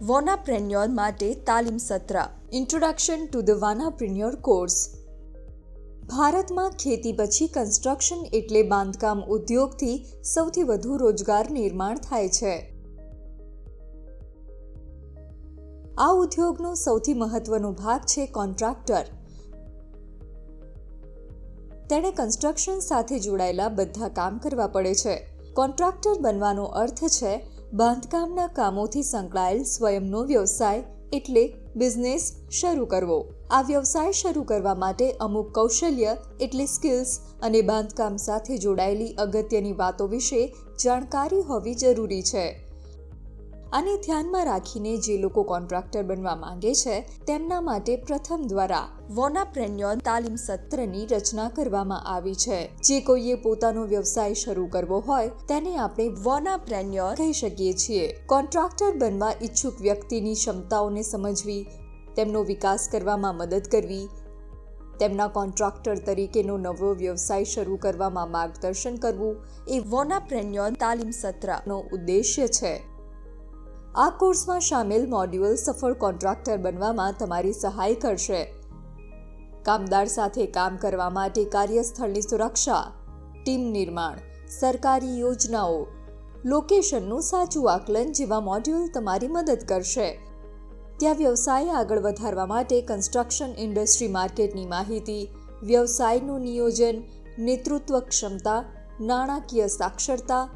વોનાપ્રેન્યોર માટે તાલીમ સત્ર. ઇન્ટ્રોડક્શન ટુ ધ વાનાપ્રેન્યોર કોર્સ ભારતમાં ખેતી પછી કન્સ્ટ્રક્શન એટલે બાંધકામ ઉદ્યોગથી સૌથી વધુ રોજગાર નિર્માણ થાય છે. આ ઉદ્યોગનો સૌથી મહત્વનો ભાગ છે કોન્ટ્રાક્ટર તેણે કન્સ્ટ્રક્શન સાથે જોડાયેલા બધા કામ કરવા પડે છે. કોન્ટ્રાક્ટર બનવાનો અર્થ છે બાંધકામના કામોથી સંકળાયેલ સ્વયંનો વ્યવસાય એટલે બિઝનેસ શરૂ કરવો. આ વ્યવસાય શરૂ કરવા માટે અમુક કૌશલ્ય એટલે સ્કિલ્સ અને બાંધકામ સાથે જોડાયેલી અગત્યની વાતો વિશે જાણકારી હોવી જરૂરી છે. આને ધ્યાનમાં રાખીને જે લોકો કોન્ટ્રાક્ટર બનવા માંગે છે, તેમના માટે પ્રથમ દ્વારા વોનાપ્રેન્યોર તાલીમ સત્રની રચના કરવામાં આવી છે. જે કોઈએ પોતાનો વ્યવસાય શરૂ કરવો હોય, તેને આપણે વોનાપ્રેન્યોર કહી શકીએ છીએ. કોન્ટ્રાક્ટર બનવા ઈચ્છુક વ્યક્તિની ક્ષમતાઓને સમજવી, તેમનો વિકાસ કરવામાં મદદ કરવી, તેમના કોન્ટ્રાક્ટર તરીકેનો નવો વ્યવસાય શરૂ કરવામાં માર્ગદર્શન કરવું, એ વોનાપ્રેન્યોર તાલીમ સત્રનો ઉદ્દેશ્ય છે. આ કોર્સમાં સામેલ મોડ્યુલ સફળ કોન્ટ્રાક્ટર બનવામાં તમારી સહાય કરશે. કામદાર સાથે કામ કરવા માટે કાર્યસ્થળની સુરક્ષા, ટીમ નિર્માણ, સરકારી યોજનાઓ, લોકેશનનું સાચું આકલન જેવા મોડ્યુલ તમારી મદદ કરશે. ત્યાં વ્યવસાય આગળ વધારવા માટે કન્સ્ટ્રક્શન ઇન્ડસ્ટ્રી માર્કેટની માહિતી, વ્યવસાયનું નિયોજન, નેતૃત્વ ક્ષમતા, નાણાકીય સાક્ષરતા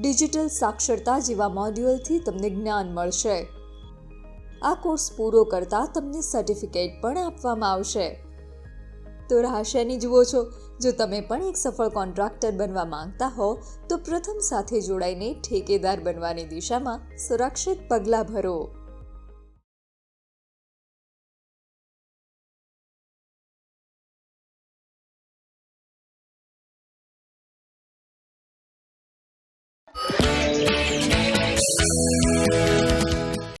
ડિજિટલ સાક્ષરતા જેવા મોડ્યુલથી તમને જ્ઞાન મળશે. આ કોર્સ પૂરો કરતાં તમને સર્ટિફિકેટ પણ આપવામાં આવશે. તો રાહશેની જુઓ છો? જો તમે પણ એક સફળ કોન્ટ્રાક્ટર બનવા માંગતા હો, તો પ્રથમ સાથે જોડાઈને ઠેકેદાર બનવાની દિશામાં સુરક્ષિત પગલાં ભરો.